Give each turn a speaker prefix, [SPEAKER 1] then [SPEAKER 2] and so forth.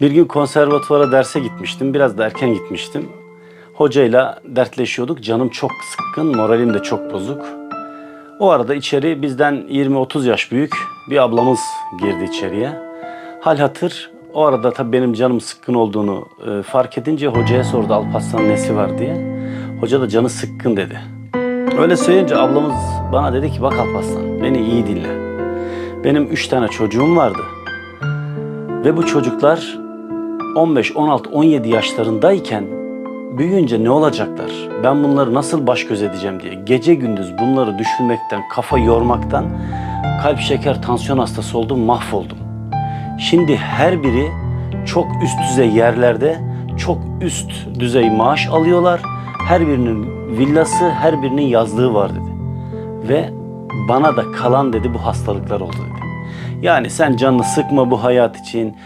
[SPEAKER 1] Bir gün konservatuvara derse gitmiştim. Biraz da erken gitmiştim. Hocayla dertleşiyorduk. Canım çok sıkkın, moralim de çok bozuk. O arada içeri bizden 20-30 yaş büyük bir ablamız girdi içeriye. Hal hatır o arada tabii benim canım sıkkın olduğunu e, fark edince hocaya sordu Alparslan'ın nesi var diye. Hoca da canı sıkkın dedi. Öyle söyleyince ablamız bana dedi ki bak Alparslan beni iyi dinle. Benim üç tane çocuğum vardı. Ve bu çocuklar 15, 16, 17 yaşlarındayken büyüyünce ne olacaklar? Ben bunları nasıl baş göz edeceğim diye gece gündüz bunları düşünmekten, kafa yormaktan kalp şeker tansiyon hastası oldum, mahvoldum. Şimdi her biri çok üst düzey yerlerde çok üst düzey maaş alıyorlar. Her birinin villası, her birinin yazlığı var dedi. Ve bana da kalan dedi bu hastalıklar oldu dedi. Yani sen canını sıkma bu hayat için.